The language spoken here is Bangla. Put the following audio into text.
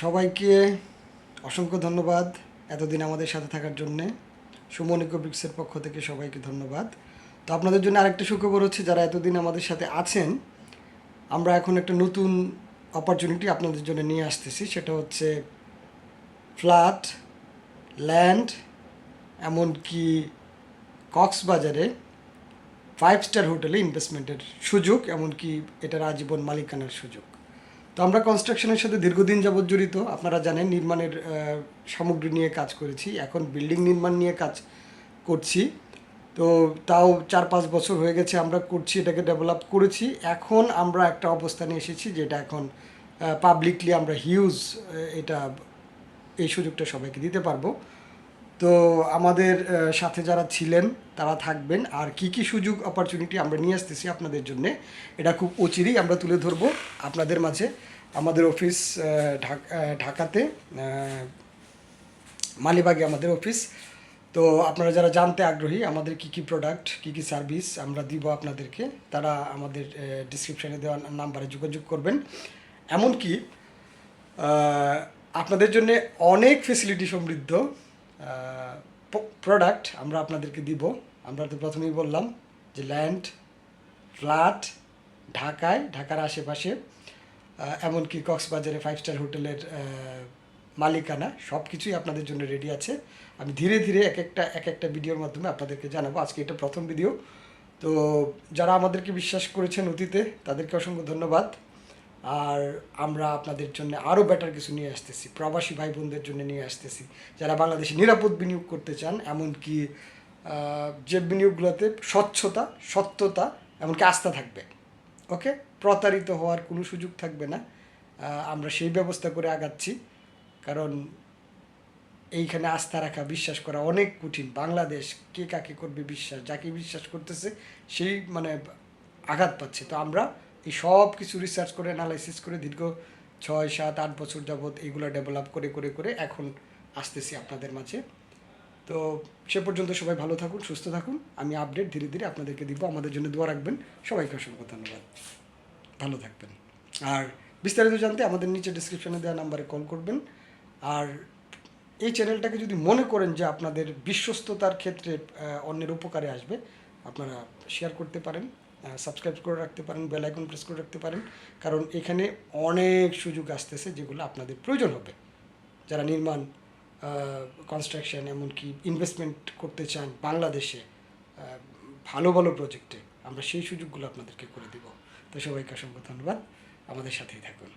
সবাইকে অসংখ্য ধন্যবাদ এতদিন আমাদের সাথে থাকার জন্যে। সুমন ইকোব্রিক্সের পক্ষ থেকে সবাইকে ধন্যবাদ। তো আপনাদের জন্য আরেকটা সুখবর হচ্ছে, যারা এতদিন আমাদের সাথে আছেন, আমরা এখন একটা নতুন অপরচুনিটি আপনাদের জন্য নিয়ে আসতেছি। সেটা হচ্ছে ফ্ল্যাট, ল্যান্ড, এমনকি কক্সবাজারে ফাইভ স্টার হোটেলে ইনভেস্টমেন্টের সুযোগ, এমনকি এটার আজীবন মালিকানার সুযোগ। তো আমরা কনস্ট্রাকশনের সাথে দীর্ঘদিন যাবৎ জড়িত। আপনারা জানেন নির্মাণের সামগ্রী নিয়ে কাজ করেছি। এখন বিল্ডিং নির্মাণ নিয়ে কাজ করছি। তো তাও চার পাঁচ বছর হয়ে গেছে আমরা করছি, এটাকে ডেভেলপ করেছি। এখন আমরা একটা অবস্থানে এসেছি যেটা এখন পাবলিকলি আমরা হিউজ এটা, এই সুযোগটা সবাইকে দিতে পারব। তো আমাদের সাথে যারা ছিলেন, তারা থাকবেন। আর কি কি সুযোগ অপরচুনিটি আমরা নিয়ে আসতেছি আপনাদের জন্য, এটা খুব অচিরেই আমরা তুলে ধরবো আপনাদের মাঝে। আমাদের অফিস ঢাকাতে মালিবাগে আমাদের অফিস তো আপনারা যারা জানতে আগ্রহী, আমাদের কি কি প্রোডাক্ট কি কি সার্ভিস আমরা দিব আপনাদেরকে, তারা আমাদের ডিসক্রিপশানে দেওয়া নাম্বারে যোগাযোগ করবেন। এমনকি আপনাদের জন্য অনেক ফেসিলিটি সমৃদ্ধ। প্রোডাক্ট আমরা আপনাদেরকে দিব। আমরা তো প্রথমেই বললাম যে ল্যান্ড ফ্ল্যাট ঢাকায়, ঢাকার আশেপাশে এমনকি কক্সবাজারে ফাইভ স্টার হোটেলের মালিকানা সব কিছুই আপনাদের জন্য রেডি আছে। আমি ধীরে ধীরে এক একটা এক একটা ভিডিওর মাধ্যমে আপনাদেরকে জানাব। আজকে এটা প্রথম ভিডিও তো যারা আমাদেরকে বিশ্বাস করেছেন অতীতে, তাদেরকে অসংখ্য ধন্যবাদ। আর আমরা আপনাদের জন্য আরও বেটার কিছু নিয়ে আসতেছি, প্রবাসী ভাই বোনদের জন্য নিয়ে আসতেছি। যারা বাংলাদেশে নিরাপদ বিনিয়োগ করতে চান, এমনকি যে বিনিয়োগগুলোতে স্বচ্ছতা, সত্যতা, এমনকি আস্থা থাকবে, ওকে? প্রতারিত হওয়ার কোনো সুযোগ থাকবে না। আমরা সেই ব্যবস্থা করে আগাচ্ছি, কারণ এইখানে আস্থা রাখা, বিশ্বাস করা অনেক কঠিন। বাংলাদেশ কে কাকে করবে বিশ্বাস, যাকে বিশ্বাস করতেছে, সেই মানে আঘাত পাচ্ছে। তো আমরা এই সব কিছু রিসার্চ করে অ্যানালাইসিস করে দীর্ঘ ছয়, সাত, আট বছর যাবৎ এগুলো ডেভেলপ করে করে করে এখন আসতেছি আপনাদের মাঝে। তো সে পর্যন্ত সবাই ভালো থাকুন, সুস্থ থাকুন। আমি আপডেট ধীরে ধীরে আপনাদেরকে দিব। আমাদের জন্য দোয়া রাখবেন। সবাইকে অসংখ্য ধন্যবাদ। ভালো থাকবেন। আর বিস্তারিত জানতে আমাদের নিচে ডিসক্রিপশনে দেওয়া নাম্বারে কল করবেন। আর এই চ্যানেলটাকে যদি মনে করেন যে আপনাদের বিশ্বস্ততার ক্ষেত্রে অন্যের উপকারে আসবে, আপনারা শেয়ার করতে পারেন। সাবস্ক্রাইব করে রাখতে পারেন বেল আইকন প্রেস করে রাখতে পারেন, কারণ এখানে অনেক সুযোগ আসতেছে যেগুলো আপনাদের প্রয়োজন হবে। যারা নির্মাণ কনস্ট্রাকশন এমনকি ইনভেস্টমেন্ট করতে চান বাংলাদেশে ভালো ভালো প্রজেক্টে আমরা সেই সুযোগগুলো আপনাদেরকে করে দিব। তো সবাইকে অসংখ্য ধন্যবাদ। আমাদের সাথেই থাকুন।